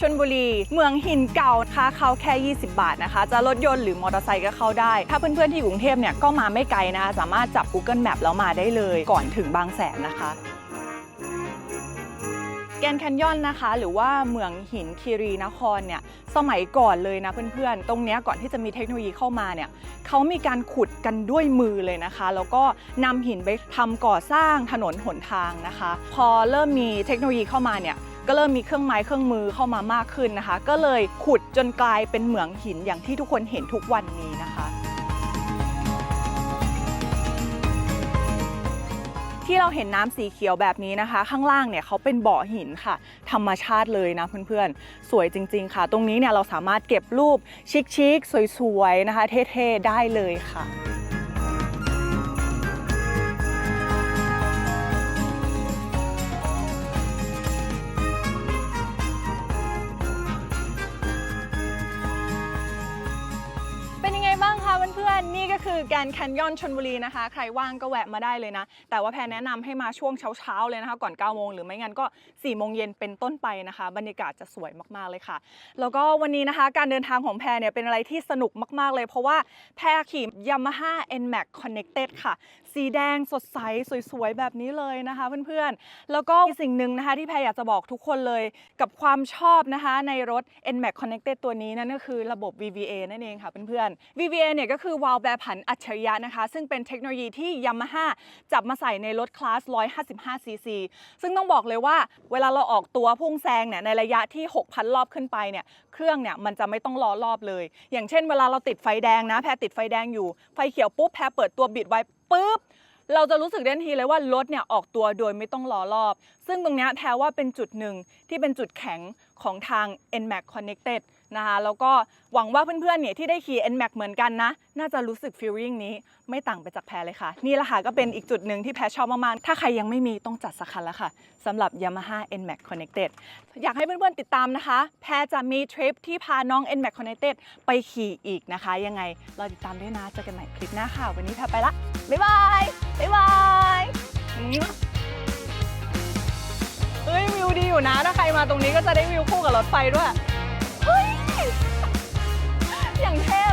ชนบุรี เมืองหินเก่าค่าเข้าแค่ 20 บาทนะคะ จะรถยนต์หรือมอเตอร์ไซค์ก็เข้าได้ ถ้าเพื่อนๆที่กรุงเทพเนี่ยก็มาไม่ไกลนะคะสามารถจับ Google Map แล้วมาได้เลยก่อนถึงบางแสนนะคะแกนแคนยอนนะคะ หรือว่าเมืองหินคีรีนครเนี่ยสมัยก่อนเลยนะเพื่อนๆ ตรงนี้ก่อนที่จะมีเทคโนโลยีเข้ามาเนี่ยเขามีการขุดกันด้วยมือเลยนะคะ แล้วก็นำหินไปทำก่อสร้างถนนหนทางนะคะ พอเริ่มมีเทคโนโลยีเข้ามาเนี่ย ก็เริ่มมีเครื่องไม้เครื่องมือเข้ามามากขึ้นนะคะ ก็เลยขุดจนกลายเป็นเหมืองหินอย่างที่ทุกคนเห็นทุกวันนี้นะคะที่เราเห็นน้ำสีเขียวแบบนี้นะคะ ข้างล่างเนี่ยเขาเป็นบ่อหินค่ะ ธรรมชาติเลยนะเพื่อนๆ สวยจริง ๆ ค่ะ ตรงนี้เนี่ยเราสามารถเก็บรูปชิคๆสวยๆนะคะ เท่ๆ ได้เลยค่ะ เพื่อนๆ นี่ก็คือแกนแคนยอนชนบุรีนะคะ ใครว่างก็แวะมาได้เลยนะ แต่ว่าแพรแนะนำให้มาช่วงเช้าๆเลยนะคะ ก่อน9โมงหรือไม่งั้นก็4โมงเย็นเป็นต้นไปนะคะ บรรยากาศจะสวยมากๆเลยค่ะ แล้วก็วันนี้นะคะ การเดินทางของแพรเนี่ยเป็นอะไรที่สนุกมากๆเลย เพราะว่าแพรขี่ Yamaha NMAX Connected ค่ะ สีแดงสดใสสวยๆแบบนี้เลยนะคะเพื่อนๆ แล้วก็มีสิ่งหนึ่งนะคะที่แพรอยากจะบอกทุกคนเลยกับความชอบนะคะในรถ NMAX Connected ตัวนี้นั่นก็คือระบบ VVA นั่นเองค่ะเพื่อนๆ VVA เนี่ยก็คือวาล์วแปรผันอัจฉริยะนะคะ ซึ่งเป็นเทคโนโลยีที่ Yamaha จับมาใส่ในรถคลาส 155 cc ซึ่งต้องบอกเลยว่าเวลาเราออกตัวพุ่งแซงเนี่ยในระยะที่ 6,000 รอบขึ้นไปเนี่ยเครื่องเนี่ยมันจะไม่ต้องล้อรอบเลย อย่างเช่นเวลาเราติดไฟแดงนะแพรติดไฟแดงอยู่ไฟเขียวปุ๊บแพรเปิดตัวบิดไว้ ปุ๊บเราจะรู้สึกได้ทันทีเลยว่ารถเนี่ยออกตัวโดยไม่ต้องล้อรอบ ซึ่งตรงนี้แพรว่าเป็นจุดหนึ่งที่เป็นจุดแข็งของทาง NMAX Connected นะคะแล้วก็หวังว่าเพื่อนๆเนี่ยที่ได้ขี่ NMAX เหมือนกันนะ น่าจะรู้สึก feeling นี้ไม่ต่างไปจากแพรเลยค่ะ นี่แหละค่ะก็เป็นอีกจุดหนึ่งที่แพรชอบมากๆ ถ้าใครยังไม่มีต้องจัดสักคันแล้วค่ะสำหรับ Yamaha NMAX Connected อยากให้เพื่อนๆติดตามนะคะ แพรจะมีทริปที่พาน้อง NMAX Connected ไปขี่อีกนะคะ ยังไงเราติดตามด้วยนะเจอกันใหม่คลิปหน้าค่ะ วันนี้แพรไปละ บ๊ายบาย บ๊ายบายเฮ้ยวิวดีอยู่นะ ถ้าใครมาตรงนี้ก็จะได้วิวคู่กับรถไฟด้วย เฮ้ย อย่างเท่